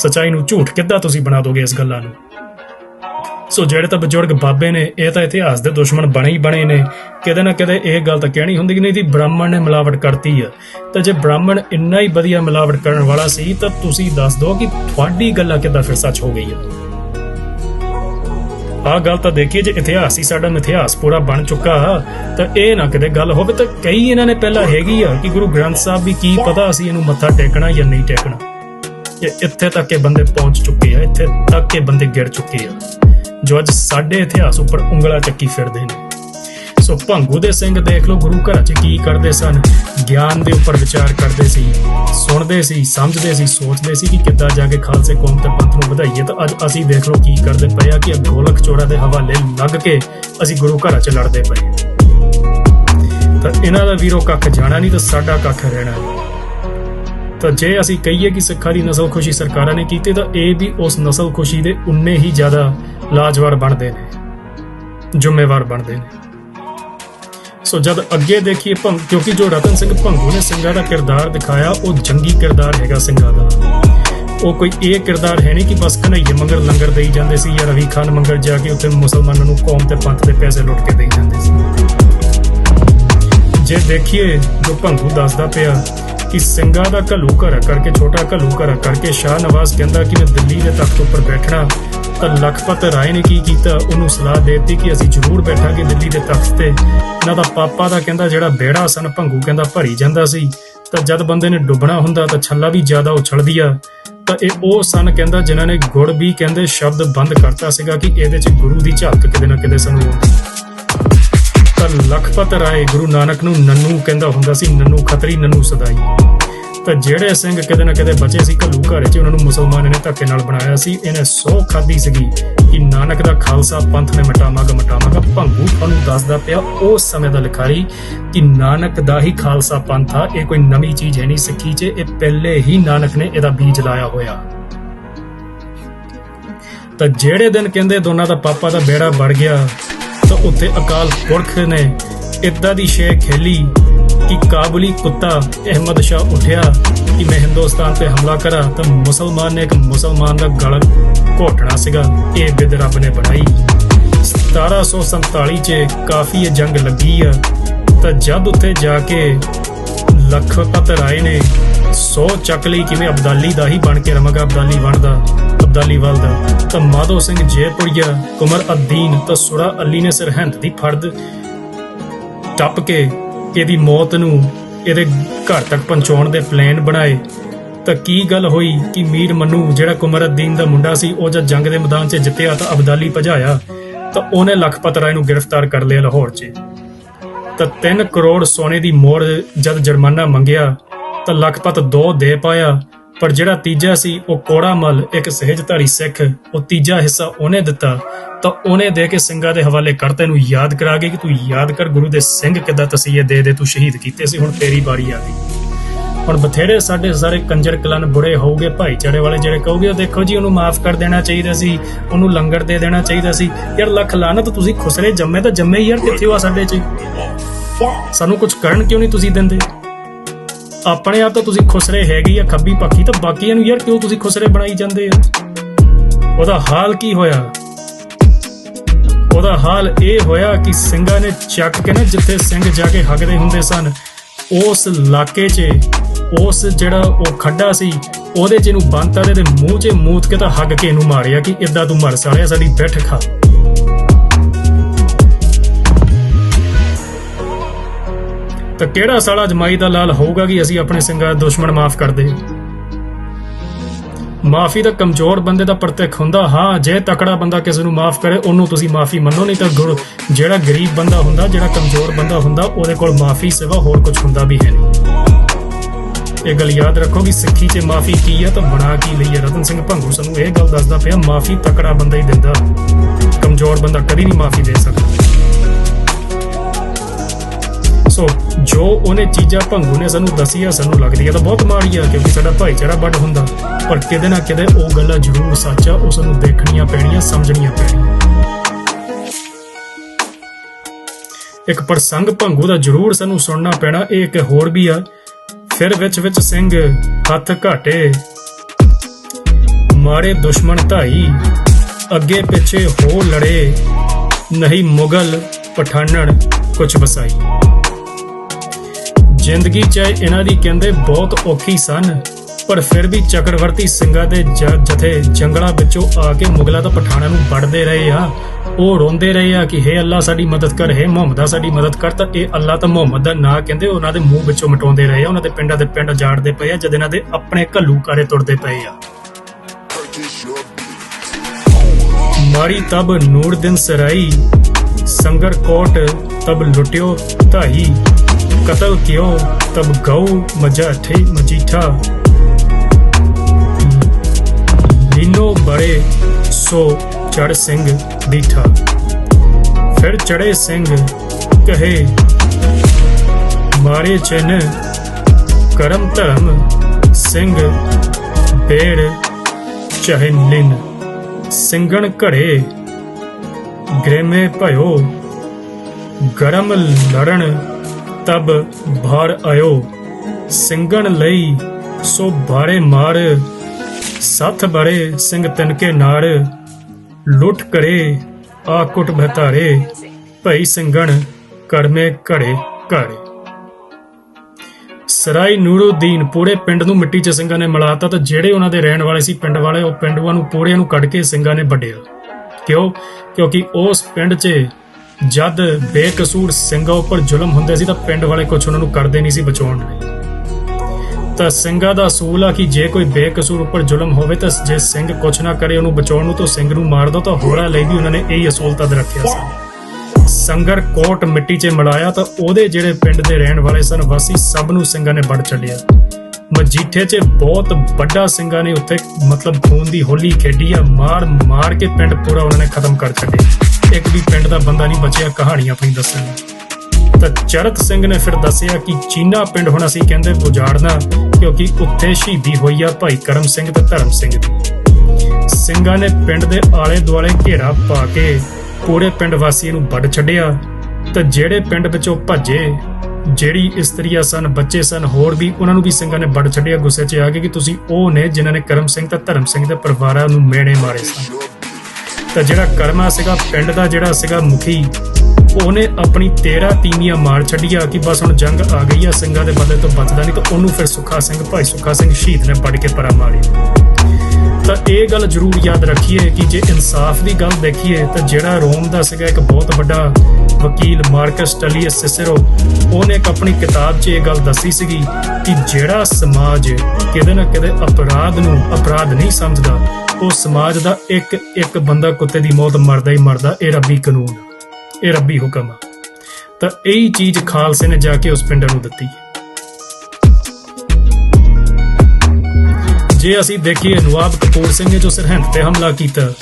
ਸਚਾਈ ਨੂੰ ਝੂਠ ਕਿੱਦਾਂ ਤੁਸੀਂ ਬਣਾ ਦੋਗੇ ਇਸ ਗੱਲਾਂ ਨੂੰ? ਸੋ ਜਿਹੜੇ ਤਾਂ ਬਜ਼ੁਰਗ ਬਾਬੇ ਨੇ, ਇਹ ਤਾਂ ਇਤਿਹਾਸ ਦੇ ਦੁਸ਼ਮਣ ਬਣੇ ਹੀ ਬਣੇ ਨੇ। ਕਿਤੇ ਨਾ ਕਿਤੇ ਇਹ ਗੱਲ ਤਾਂ ਕਹਿਣੀ ਹੁੰਦੀ ਕਿ ਨਹੀਂ ਦੀ ਬ੍ਰਾਹਮਣ ਨੇ ਮਿਲਾਵਟ ਕਰਤੀ ਆ। ਤਾਂ ਜੇ ਬ੍ਰਾਹਮਣ ਇੰਨਾ ਹੀ ਵਧੀਆ ਮਿਲਾਵਟ ਕਰਨ ਵਾਲਾ ਸੀ, ਤਾਂ ਤੁਸੀਂ ਦੱਸ ਦਿਓ ਕਿ ਤੁਹਾਡੀ ਗੱਲਾਂ ਕਿੱਦਾਂ ਫਿਰ ਸੱਚ ਹੋ ਗਈ ਆ। ਆ ਗੱਲ ਤਾਂ ਦੇਖੀਏ, ਜੇ ਇਤਿਹਾਸ ਹੀ ਸਾਡਾ ਮਿਥਿਹਾਸ ਪੂਰਾ ਬਣ ਚੁੱਕਾ, ਤਾਂ ਇਹ ਨਾ ਕਿਤੇ ਗੱਲ ਹੋਵੇ ਤਾਂ ਕਈ ਇਹਨਾਂ ਨੇ ਪਹਿਲਾਂ ਹੈਗੀ ਆ ਕਿ ਗੁਰੂ ਗ੍ਰੰਥ ਸਾਹਿਬ ਵੀ ਕੀ ਪਤਾ ਅਸੀਂ ਇਹਨੂੰ ਮੱਥਾ ਟੇਕਣਾ ਜਾਂ ਨਹੀਂ ਟੇਕਣਾ। ਇਹ ਇੱਥੇ ਤੱਕ ਇਹ ਬੰਦੇ ਪਹੁੰਚ ਚੁੱਕੇ ਆ, ਇੱਥੇ ਤੱਕ ਇਹ ਬੰਦੇ ਗਿਰ ਚੁੱਕੇ ਆ, ਜੋ ਅੱਜ ਸਾਡੇ ਇਤਿਹਾਸ ਉੱਪਰ ਉਂਗਲਾ ਚੱਕੀ ਫਿਰਦੇ ਨੇ। ਸੋ ਭੰਗੂ ਦੇ ਸਿੰਘ ਦੇਖ ਲਓ, ਗੁਰੂ ਘਰਾਂ 'ਚ ਕੀ ਕਰਦੇ ਸਨ? ਗਿਆਨ ਦੇ ਉੱਪਰ ਵਿਚਾਰ ਕਰਦੇ ਸੀ, ਸੁਣਦੇ ਸੀ, ਸਮਝਦੇ ਸੀ, ਸੋਚਦੇ ਸੀ ਕਿ ਕਿੱਦਾਂ ਜਾ ਕੇ ਖਾਲਸੇ ਕੌਮ ਤੇ ਪੰਥ ਨੂੰ ਵਧਾਈਏ। ਤਾਂ ਅੱਜ ਅਸੀਂ ਦੇਖ ਲਓ ਕੀ ਕਰਦੇ ਪਏ ਆ ਕਿ ਗੋਲਕ ਚੋੜਾ ਦੇ ਹਵਾਲੇ ਲੱਗ ਕੇ ਅਸੀਂ ਗੁਰੂ ਘਰਾਂ 'ਚ ਲੜਦੇ ਪਏ। ਤਾਂ ਇਹਨਾਂ ਦਾ ਵੀਰੋ ਕੱਖ ਜਾਣਾ ਨਹੀਂ, ਤਾਂ ਸਾਡਾ ਕੱਖ ਰਹਿਣਾ ਨਹੀਂ। ਤਾਂ ਜੇ ਅਸੀਂ ਕਹੀਏ ਕਿ ਸਿੱਖਾਂ ਦੀ ਨਸਲ ਖੁਸ਼ੀ ਸਰਕਾਰਾਂ ਨੇ ਕੀਤੀ, ਤਾਂ ਇਹ ਵੀ ਉਸ ਨਸਲ ਖੁਸ਼ੀ ਦੇ ਉਨੇ ਹੀ ਜ਼ਿਆਦਾ ਲਾਜਵਾਬ ਬਣਦੇ ਨੇ, ਜ਼ਿੰਮੇਵਾਰ ਬਣਦੇ ਨੇ। ਸੋ ਜਦ ਅੱਗੇ ਦੇਖੀਏ ਭੰਗ ਕਿਉਂਕਿ ਜੋ ਰਤਨ ਸਿੰਘ ਭੰਗੂ ਨੇ ਸਿੰਘਾਂ ਦਾ ਕਿਰਦਾਰ ਦਿਖਾਇਆ, ਉਹ ਜੰਗੀ ਕਿਰਦਾਰ ਹੈਗਾ ਸਿੰਘਾਂ ਦਾ। ਉਹ ਕੋਈ ਇਹ ਕਿਰਦਾਰ ਹੈ ਨਹੀਂ ਕਿ ਬਸ ਕਨਈਏ ਮੰਗਰ ਲੰਗਰ ਦੇਈ ਜਾਂਦੇ ਸੀ ਜਾਂ ਰਵੀ ਖਾਨ ਮੰਗਰ ਜਾ ਕੇ ਉੱਥੇ ਮੁਸਲਮਾਨਾਂ ਨੂੰ ਕੌਮ ਤੇ ਪੰਥ ਦੇ ਪੈਸੇ ਲੁੱਟ ਕੇ ਦੇਈ ਜਾਂਦੇ ਸੀ। ਜੇ ਦੇਖੀਏ ਜੋ ਭੰਗੂ ਦੱਸਦਾ ਪਿਆ ਕਿ ਸਿੰਘਾਂ ਦਾ ਘੱਲੂ ਘਰ ਕਰਕੇ ਛੋਟਾ ਘੱਲੂ ਘਰ ਕਰਕੇ ਸ਼ਾਹ ਨਵਾਜ਼ ਕਹਿੰਦਾ ਕਿ ਮੈਂ ਦਿੱਲੀ ਦੇ ਤਖਤ ਉੱਪਰ ਬੈਠਣਾ। ਤਾਂ ਲਖਪਤ ਰਾਏ ਨੇ ਕੀ ਕੀਤਾ? ਉਹਨੂੰ ਸਲਾਹ ਦੇ ਦਿੱਤੀ ਕਿ ਅਸੀਂ ਜ਼ਰੂਰ ਬੈਠਾਂਗੇ ਦਿੱਲੀ ਦੇ ਤਖਤ ਤੇ। ਇਹਨਾਂ ਦਾ ਪਾਪਾ ਦਾ ਕਹਿੰਦਾ ਜਿਹੜਾ ਬੇੜਾ ਸਨ, ਭੰਗੂ ਕਹਿੰਦਾ ਭਰੀ ਜਾਂਦਾ ਸੀ। ਤਾਂ ਜਦ ਬੰਦੇ ਨੇ ਡੁੱਬਣਾ ਹੁੰਦਾ, ਤਾਂ ਛੱਲਾ ਵੀ ਜ਼ਿਆਦਾ ਉਛਲਦੀ ਆ। ਤਾਂ ਇਹ ਉਹ ਸਨ ਕਹਿੰਦਾ ਜਿਨ੍ਹਾਂ ਨੇ ਗੁੜ ਵੀ ਕਹਿੰਦੇ ਸ਼ਬਦ ਬੰਦ ਕਰਤਾ ਸੀਗਾ ਕਿ ਇਹਦੇ 'ਚ ਗੁਰੂ ਦੀ ਝਲਕ ਕਿਤੇ ਨਾ ਕਿਤੇ ਸਾਨੂੰ ਆਉਂਦੀ। ਲਖਪਤ ਰਾਏ ਗੁਰੂ ਨਾਨਕ ਨੂੰ ਨੰਨੂ ਕਹਿੰਦਾ ਹੁੰਦਾ ਸੀ, ਨੰਨੂ ਖਤਰੀ, ਨੰਨੂ ਸਦਾਈ। ਤਾਂ ਜਿਹੜੇ ਸਿੰਘ ਕਿਤੇ ਨਾ ਕਿਤੇ ਬਚੇ ਸੀ ਘੱਲੂ ਘਾਰੇ 'ਚ, ਉਹਨਾਂ ਨੂੰ ਮੁਸਲਮਾਨ ਨੇ ਧੱਕੇ ਨਾਲ ਬਣਾਇਆ ਸੀ। ਇਹਨੇ ਸੌ ਖਾਦੀ ਸੀਗੀ ਕਿ ਨਾਨਕ ਦਾ ਖਾਲਸਾ ਪੰਥ ਨੇ ਮਟਾਵਾਂਗਾ ਮਟਾਵਾਂਗਾ ਭੰਗੂ ਤੁਹਾਨੂੰ ਦੱਸਦਾ ਪਿਆ ਉਸ ਸਮੇਂ ਦਾ ਲਿਖਾਰੀ ਕਿ ਨਾਨਕ ਦਾ ਹੀ ਖਾਲਸਾ ਪੰਥ ਆ, ਇਹ ਕੋਈ ਨਵੀਂ ਚੀਜ਼ ਹੈ ਨਹੀਂ ਸਿੱਖੀ 'ਚ, ਇਹ ਪਹਿਲੇ ਹੀ ਨਾਨਕ ਨੇ ਇਹਦਾ ਬੀਜ ਲਾਇਆ ਹੋਇਆ। ਤਾਂ ਜਿਹੜੇ ਦਿਨ ਕਹਿੰਦੇ ਦੋਨਾਂ ਦਾ ਪਾਪਾ ਦਾ ਬੇੜਾ ਵੜ ਗਿਆ ਤਾਂ ਉੱਥੇ ਅਕਾਲ ਪੁਰਖ ਨੇ ਇਦਾਂ ਦੀ ਸ਼ੇ ਖੇਲੀ ਕਿ ਕਾਬੁਲੀ ਕੁੱਤਾ ਅਹਿਮਦ ਸ਼ਾਹ ਉੱਠਿਆ ਕਿ ਮੈਂ ਹਿੰਦੁਸਤਾਨ ਤੇ ਹਮਲਾ ਕਰਾਂ ਤਾਂ ਮੁਸਲਮਾਨ ਨੇ ਇੱਕ ਮੁਸਲਮਾਨ ਦਾ ਗਲ ਘੋਟਣਾ ਸੀਗਾ। ਇਹ ਬਿਦ ਰੱਬ ਨੇ ਬਣਾਈ। 1747 ਚ ਕਾਫੀ ਇਹ ਜੰਗ ਲੱਗੀ ਆ। ਤਾਂ ਜਦ ਉੱਥੇ ਜਾ ਕੇ ਲੱਖਪਤ ਰਾਏ ਨੇ ਸੋ ਚੱਕ ਲਈ ਕਿਵੇਂ ਅਬਦਾਲੀ ਦਾ ਹੀ ਬਣ ਕੇ ਰਮਗਾ ਅਬਦਾਲੀ ਬਣਦਾ, ਅਬਦਾਲੀ ਦਾ ਤਾਂ ਮਾਧੋ ਸਿੰਘ ਜੈਪੁਰੀਆ, ਕੁਮਰ ਅਦੀਨ, ਤਾਂ ਸੁਰਾ ਅਲੀ ਨੇ ਸਰਹੰਦ ਦੀ ਫਰਦ ਟੱਪ ਕੇ ਇਹਦੀ ਮੌਤ ਨੂੰ ਇਹਦੇ ਘਰ ਤੱਕ ਪਹੁੰਚਾਉਣ ਦੇ ਪਲਾਨ ਬਣਾਏ। ਤਾਂ ਕੀ ਗੱਲ ਹੋਈ ਕਿ ਮੀਰ ਮਨੂ, ਜਿਹੜਾ ਕੁਮਰ ਅਦੀਨ ਦਾ ਮੁੰਡਾ ਸੀ, ਉਹ ਜਦ ਜੰਗ ਦੇ ਮੈਦਾਨ 'ਚ ਜਿੱਤਿਆ ਤਾਂ ਅਬਦਾਲੀ ਭਜਾਇਆ, ਤਾਂ ਉਹਨੇ ਲਖਪਤ ਰਾਏ ਨੂੰ ਗ੍ਰਿਫਤਾਰ ਕਰ ਲਿਆ ਲਾਹੌਰ 'ਚ। ਤਾਂ 3 ਕਰੋੜ ਸੋਨੇ ਦੀ ਮੋਹਰ ਜਦ ਜੁਰਮਾਨਾ ਮੰਗਿਆ ਤਾਂ ਲਖਪਤ ਦੋ ਦੇ ਪਾਇਆ, ਪਰ ਜਿਹੜਾ ਤੀਜਾ ਸੀ, ਉਹ ਕੋੜਾਮਲ ਇੱਕ ਸਹਿਜਧਾਰੀ ਸਿੱਖ, ਉਹ ਤੀਜਾ ਹਿੱਸਾ ਉਹਨੇ ਦਿੱਤਾ। ਤਾਂ ਉਹਨੇ ਦੇ ਕੇ ਸਿੰਘਾਂ ਦੇ ਹਵਾਲੇ ਕਰਤੇ ਨੂੰ ਯਾਦ ਕਰਾ ਕੇ ਕਿ ਤੂੰ ਯਾਦ ਕਰ ਗੁਰੂ ਦੇ ਸਿੰਘ ਕਿੱਦਾਂ ਤਸੀਹੇ ਦੇ ਦੇ, ਤੂੰ ਸ਼ਹੀਦ ਕੀਤੇ ਸੀ, ਹੁਣ ਤੇਰੀ ਵਾਰੀ ਆ ਗਈ। ਹੁਣ ਬਥੇਰੇ ਸਾਡੇ ਸਾਰੇ ਕੰਜਰ ਕਲਨ ਬੁੜੇ ਹੋਊਗੇ, ਭਾਈਚਾਰੇ ਵਾਲੇ ਜਿਹੜੇ ਕਹੋਗੇ, ਉਹ ਦੇਖੋ ਜੀ, ਉਹਨੂੰ ਮਾਫ ਕਰ ਦੇਣਾ ਚਾਹੀਦਾ ਸੀ, ਉਹਨੂੰ ਲੰਗਰ ਦੇ ਦੇਣਾ ਚਾਹੀਦਾ ਸੀ। ਯਾਰ ਲੱਖ ਲਾਨਤ ਤੁਸੀਂ ਖੁਸਰੇ ਜੰਮੇ ਤਾਂ ਜੰਮੇ ਯਾਰ, ਕਿੱਥੇ ਹੋ ਸਾਡੇ 'ਚ? ਸਾਨੂੰ ਕੁਝ ਕਰਨ ਕਿਉਂ ਨਹੀਂ ਤੁਸੀਂ ਦਿੰਦੇ? ਆਪਣੇ ਆਪ ਤਾਂ ਤੁਸੀਂ ਖੁਸਰੇ ਹੈਗੇ ਆ, ਖੱਬੀ ਪੱਖੀ, ਤਾਂ ਬਾਕੀਆਂ ਨੂੰ ਯਾਰ ਕਿਉਂ ਤੁਸੀਂ ਖੁਸਰੇ ਬਣਾਈ ਜਾਂਦੇ ਆ ਉਹਦਾ ਹਾਲ ਕੀ ਹੋਇਆ? ਉਹਦਾ ਹਾਲ ਇਹ ਹੋਇਆ ਕਿ ਸਿੰਘਾਂ ਨੇ ਚੱਕ ਕੇ ਨਾ ਜਿੱਥੇ ਸਿੰਘ ਜਾ ਕੇ ਹੱਗਦੇ ਹੁੰਦੇ ਸਨ, ਉਸ ਇਲਾਕੇ 'ਚ, ਉਸ ਜਿਹੜਾ ਉਹ ਖੱਡਾ ਸੀ, ਉਹਦੇ 'ਚ ਇਹਨੂੰ ਬੰਤਾ ਦੇ ਮੂੰਹ 'ਚ ਮੂਤ ਕੇ ਤਾਂ ਹੱਗ ਕੇ ਇਹਨੂੰ ਮਾਰਿਆ ਕਿ ਇਦਾਂ ਤੂੰ ਮਰ ਸਾਲਿਆ, ਸਾਡੀ ਬੈਠ ਖਾ। ਤਾਂ ਕਿਹੜਾ ਸਾਲਾ ਜਮਾਈ ਦਾ ਲਾਲ ਹੋਊਗਾ ਕਿ ਅਸੀਂ ਆਪਣੇ ਸਿੰਘਾਂ ਦੁਸ਼ਮਣ ਮਾਫ ਕਰ ਦੇ ਮਾਫੀ ਤਾਂ ਕਮਜ਼ੋਰ ਬੰਦੇ ਦਾ ਪ੍ਰਤੀਕ ਹੁੰਦਾ, ਹਾਂ, ਜੇ ਤਕੜਾ ਬੰਦਾ ਕਿਸੇ ਨੂੰ ਮਾਫ ਕਰੇ, ਉਹਨੂੰ ਤੁਸੀਂ ਮਾਫੀ ਮੰਨੋ, ਨਹੀਂ ਤਾਂ ਗੁਰ, ਜਿਹੜਾ ਗਰੀਬ ਬੰਦਾ ਹੁੰਦਾ, ਜਿਹੜਾ ਕਮਜ਼ੋਰ ਬੰਦਾ ਹੁੰਦਾ, ਉਹਦੇ ਕੋਲ ਮਾਫੀ ਸਿਵਾ ਹੋਰ ਕੁਝ ਹੁੰਦਾ ਵੀ ਹੈ ਨਹੀਂ। ਇਹ ਗੱਲ ਯਾਦ ਰੱਖੋ ਕਿ ਸਿੱਖੀ 'ਚ ਮਾਫੀ ਕੀ ਹੈ ਤਾਂ ਬਣਾ ਕੀ ਲਈ ਹੈ ਰਤਨ ਸਿੰਘ ਭੰਗੂ ਸਾਨੂੰ ਇਹ ਗੱਲ ਦੱਸਦਾ ਪਿਆ, ਮਾਫੀ ਤਕੜਾ ਬੰਦਾ ਹੀ ਦਿੰਦਾ। ਕਮਜ਼ੋਰ ਬੰਦਾ ਕਦੀ ਨਹੀਂ ਮਾਫੀ ਦੇ ਸਕਦਾ। ਸੋ ਜੋ ਉਹਨੇ ਚੀਜ਼ਾਂ ਭੰਗੂ ਨੇ ਸਾਨੂੰ ਦਸੀਆਂ, ਸਾਨੂੰ ਲੱਗਦੀਆਂ ਤਾਂ ਬਹੁਤ ਮਾੜੀਆਂ, ਕਿਉਂਕਿ ਸਾਡਾ ਭਾਈਚਾਰਾ ਵੱਡ ਹੁੰਦਾ। ਪਰ ਕਿਤੇ ਨਾ ਕਿਤੇ ਉਹ ਗੱਲਾਂ ਜ਼ਰੂਰ ਸੱਚ ਆ ਉਹ ਸਾਨੂੰ ਦੇਖਣੀਆਂ ਪੈਣੀਆਂ, ਸਮਝਣੀਆਂ ਪੈਣੀਆਂ। ਇੱਕ ਪ੍ਰਸੰਗ ਭੰਗੂ ਦਾ ਜ਼ਰੂਰ ਸਾਨੂੰ ਸੁਣਨਾ ਪੈਣਾ, ਇਹ ਇੱਕ ਹੋਰ ਵੀ ਆ। ਫਿਰ ਵਿੱਚ ਵਿੱਚ ਸਿੰਘ, ਹੱਥ ਘਾਟੇ। ਮਾਰੇ ਦੁਸ਼ਮਣ ਧਾਈ, ਅੱਗੇ ਪਿੱਛੇ ਹੋ ਲੜੇ। ਨਹੀਂ ਮੁਗਲ ਪਠਾਨਣ, ਕੁਛ ਵਸਾਈ। ਜ਼ਿੰਦਗੀ ਚਾਹੇ ਇਹਨਾਂ ਦੀ ਕਹਿੰਦੇ ਬਹੁਤ ਔਖੀ ਸਨ, ਪਰ ਫਿਰ ਵੀ ਚੱਕਰਵਰਤੀ ਸਿੰਘਾਂ ਦੇ ਜਥੇ ਜੰਗਲਾਂ ਵਿੱਚੋਂ ਆ ਕੇ ਮੁਗਲਾਂ ਤੋਂ ਪਠਾਣਾਂ ਨੂੰ ਵੜਦੇ ਰਹੇ ਆ। ਉਹ ਰੋਂਦੇ ਰਹੇ ਆ ਕਿ, ਹੇ ਅੱਲਾ ਸਾਡੀ ਮਦਦ ਕਰ, ਹੇ ਮੁਹੰਮਦਾ ਸਾਡੀ ਮਦਦ ਕਰ। ਤਾਂ ਇਹ ਅੱਲਾ ਤਾਂ ਮੁਹੰਮਦ ਦਾ ਨਾਂ ਕਹਿੰਦੇ, ਉਹਨਾਂ ਦੇ ਮੂੰਹ ਵਿੱਚੋਂ ਮਟਾਉਂਦੇ ਰਹੇ ਆ, ਉਹਨਾਂ ਦੇ ਪਿੰਡਾਂ ਦੇ ਪਿੰਡ ਜਾੜਦੇ ਪਏ ਆ, ਜਦ ਇਹਨਾਂ ਦੇ ਆਪਣੇ ਘੱਲੂਕਾਰੇ ਤੁਰਦੇ ਪਏ ਆ। ਮਾਰੀ ਤਬ ਨੂਰ ਦਿਨ ਸਰਾਈ, ਸੰਗਰ ਕੋਟ ਤਬ ਲੁਟਿਓ ਧਾਈ ਕਤਲ ਕਿਓ ਤਬ ਗਉ ਮਜਾ ਠੇ ਮਜੀਠਾ। ਲੀਨੋ ਬੜੇ ਸੋ ਚੜ ਸਿੰਘ ਦੀਠਾ ਫਿਰ ਚੜੇ ਸਿੰਘ ਕਹੇ, ਮਾਰੇ ਚਨ, ਕਰਮ ਧਰਮ ਸਿੰਘ ਬੇੜ ਚਾਹੇ ਲਿਨ ਸਿੰਘਣ ਘੜੇ ਗ੍ਰੇਮੇ ਭਇਓ, ਗਰਮ ਲੜਨ ਤਬ ਭਾਰ ਆਇਓ। ਸਿੰਘਣ ਲਈ ਸੋ ਭਾਰੇ ਮਾਰ। ਸੱਥ ਬੜੇ ਸਿੰਘ ਤਿਨਕੇ ਨਾੜ ਲੁੱਟ ਕਰੇ, ਆ ਬਹਤਾਰੇ। ਭਈ ਸਿੰਘਣ ਕਰਮੇ ਘੜੇ ਘੜੇ। ਸਰਾਈ ਨੂਰੁਦੀਨ ਪੂਰੇ ਪਿੰਡ ਨੂੰ ਮਿੱਟੀ 'ਚ ਸਿੰਘਾਂ ਨੇ ਮਿਲਾਤਾ ਤਾਂ ਜਿਹੜੇ ਉਹਨਾਂ ਦੇ ਰਹਿਣ ਵਾਲੇ ਸੀ ਪਿੰਡ ਵਾਲੇ, ਉਹ ਪਿੰਡੂਆਂ ਨੂੰ ਪੂਰਿਆਂ ਨੂੰ ਕੱਢ ਕੇ ਸਿੰਘਾਂ ਨੇ ਵੱਢਿਆ। ਕਿਉਂ? ਕਿਉਂਕਿ ਉਸ ਪਿੰਡ 'ਚ ਜਦ ਬੇਕਸੂਰ ਸਿੰਘਾਂ ਉੱਪਰ ਜ਼ੁਲਮ ਹੁੰਦੇ ਸੀ ਤਾਂ ਪਿੰਡ ਵਾਲੇ ਕੁਝ ਉਹਨਾਂ ਨੂੰ ਕਰਦੇ ਨਹੀਂ ਸੀ ਬਚਾਉਣ ਲਈ। ਤਾਂ ਸਿੰਘਾਂ ਦਾ ਅਸੂਲ ਆ ਕਿ ਜੇ ਕੋਈ ਬੇਕਸੂਰ ਉੱਪਰ ਜ਼ੁਲਮ ਹੋਵੇ ਤਾਂ ਜੇ ਸਿੰਘ ਕੁਝ ਨਾ ਕਰੇ ਉਹਨੂੰ ਬਚਾਉਣ ਨੂੰ ਤਾਂ ਸਿੰਘ ਨੂੰ ਮਾਰ ਦੋ, ਤਾਂ ਹੋਰਾਂ ਲਈ ਵੀ ਉਹਨਾਂ ਨੇ ਇਹੀ ਅਸੂਲ ਤਦ ਰੱਖਿਆ ਸੀ। ਸੰਗਰ ਕੋਟ ਮਿੱਟੀ 'ਚ ਮਿਲਾਇਆ ਤਾਂ ਉਹਦੇ ਜਿਹੜੇ ਪਿੰਡ ਦੇ ਰਹਿਣ ਵਾਲੇ ਸਨ ਵਾਸੀ ਸਭ ਨੂੰ ਸਿੰਘਾਂ ਨੇ ਵੱਢ ਛੱਡਿਆ। ਮਜੀਠੇ 'ਚ ਬਹੁਤ ਵੱਡਾ ਸਿੰਘਾਂ ਨੇ ਉੱਥੇ ਮਤਲਬ ਖੂਨ ਦੀ ਹੋਲੀ ਖੇਡੀ ਆ ਮਾਰ ਮਾਰ ਕੇ ਪਿੰਡ ਪੂਰਾ ਉਹਨਾਂ ਨੇ ਖਤਮ ਕਰ ਛੱਡਿਆ। ਇੱਕ ਵੀ ਪਿੰਡ ਦਾ ਬੰਦਾ ਨਹੀਂ ਬਚਿਆ ਕਹਾਣੀ ਆਪਣੀ ਦੱਸਣ ਨੂੰ। ਤਾਂ ਚਰਤ ਸਿੰਘ ਨੇ ਫਿਰ ਦੱਸਿਆ ਕਿ ਚੀਨਾ ਪਿੰਡ ਹੁਣ ਅਸੀਂ ਕਹਿੰਦੇ ਉਜਾੜਨਾ ਕਿਉਂਕਿ ਉੱਥੇ ਸ਼ਹੀਦੀ ਹੋਈ ਆ ਭਾਈ ਕਰਮ ਸਿੰਘ ਤੇ ਧਰਮ ਸਿੰਘ ਦੀ ਸਿੰਘਾਂ ਨੇ ਪਿੰਡ ਦੇ ਆਲੇ ਦੁਆਲੇ ਘੇਰਾ ਪਾ ਕੇ ਪੂਰੇ ਪਿੰਡ ਵਾਸੀਆਂ ਨੂੰ ਵੱਢ ਛੱਡਿਆ ਤੇ ਜਿਹੜੇ ਪਿੰਡ ਵਿੱਚੋਂ ਭੱਜੇ, ਜਿਹੜੀ ਇਸਤਰੀਆਂ ਸਨ, ਬੱਚੇ ਸਨ, ਹੋਰ ਵੀ ਉਹਨਾਂ ਨੂੰ ਵੀ ਸਿੰਘਾਂ ਨੇ ਵੱਢ ਛੱਡਿਆ, ਗੁੱਸੇ 'ਚ ਆ ਕੇ ਕਿ ਤੁਸੀਂ ਉਹ ਨੇ ਜਿਨ੍ਹਾਂ ਨੇ ਕਰਮ ਸਿੰਘ ਤੇ ਧਰਮ ਸਿੰਘ ਦੇ ਪਰਿਵਾਰਾਂ ਨੂੰ ਮੇਣੇ ਮਾਰੇ ਸਨ ਤਾਂ ਜਿਹੜਾ ਕਰਮਾ ਸੀਗਾ, ਪਿੰਡ ਦਾ ਜਿਹੜਾ ਸੀਗਾ ਮੁਖੀ, ਉਹਨੇ ਆਪਣੀ 13 ਤੀਵੀਆਂ ਮਾਰ ਛੱਡੀਆਂ ਕਿ ਬਸ ਹੁਣ ਜੰਗ ਆ ਗਈ ਆ, ਸਿੰਘਾਂ ਦੇ ਬਦਲੇ ਤੋਂ ਬਚਦਾ ਨਹੀਂ, ਤਾਂ ਉਹਨੂੰ ਫਿਰ ਸੁੱਖਾ ਸਿੰਘ, ਭਾਈ ਸੁੱਖਾ ਸਿੰਘ ਸ਼ਹੀਦ ਨੇ ਵੱਢ ਕੇ ਪਰਾ ਮਾਰਿਆ। ਤਾਂ ਇਹ ਗੱਲ ਜ਼ਰੂਰ ਯਾਦ ਰੱਖੀਏ ਕਿ ਜੇ ਇਨਸਾਫ ਦੀ ਗੱਲ ਦੇਖੀਏ, ਤਾਂ ਜਿਹੜਾ ਰੋਮ ਦਾ ਸੀਗਾ ਇੱਕ ਬਹੁਤ ਵੱਡਾ ਵਕੀਲ, ਮਾਰਕਸ ਟਲੀਅਸ ਸਿਸਰੋ, ਉਹਨੇ ਇੱਕ ਆਪਣੀ ਕਿਤਾਬ 'ਚ ਇਹ ਗੱਲ ਦੱਸੀ ਸੀਗੀ ਕਿ ਜਿਹੜਾ ਸਮਾਜ ਕਿਤੇ ਨਾ ਕਿਤੇ ਅਪਰਾਧ ਨੂੰ ਅਪਰਾਧ ਨਹੀਂ ਸਮਝਦਾ ਉਹ ਸਮਾਜ ਦਾ ਇੱਕ ਇੱਕ ਬੰਦਾ ਕੁੱਤੇ ਦੀ ਮੌਤ ਮਰਦਾ ਹੀ ਮਰਦਾ, ਇਹ ਰੱਬੀ ਕਾਨੂੰਨ ਇਹ ਰੱਬੀ ਹੁਕਮ ਆ। ਤਾਂ ਇਹੀ ਚੀਜ਼ ਖਾਲਸੇ ਨੇ ਜਾ ਕੇ ਉਸ ਪਿੰਡ ਨੂੰ ਦਿੱਤੀ ਜੇ ਅਸੀਂ ਦੇਖੀਏ ਨਵਾਬ ਕਪੂਰ ਸਿੰਘ ਨੇ ਜੋ ਸਰਹੰਦ ਤੇ ਹਮਲਾ ਕੀਤਾ,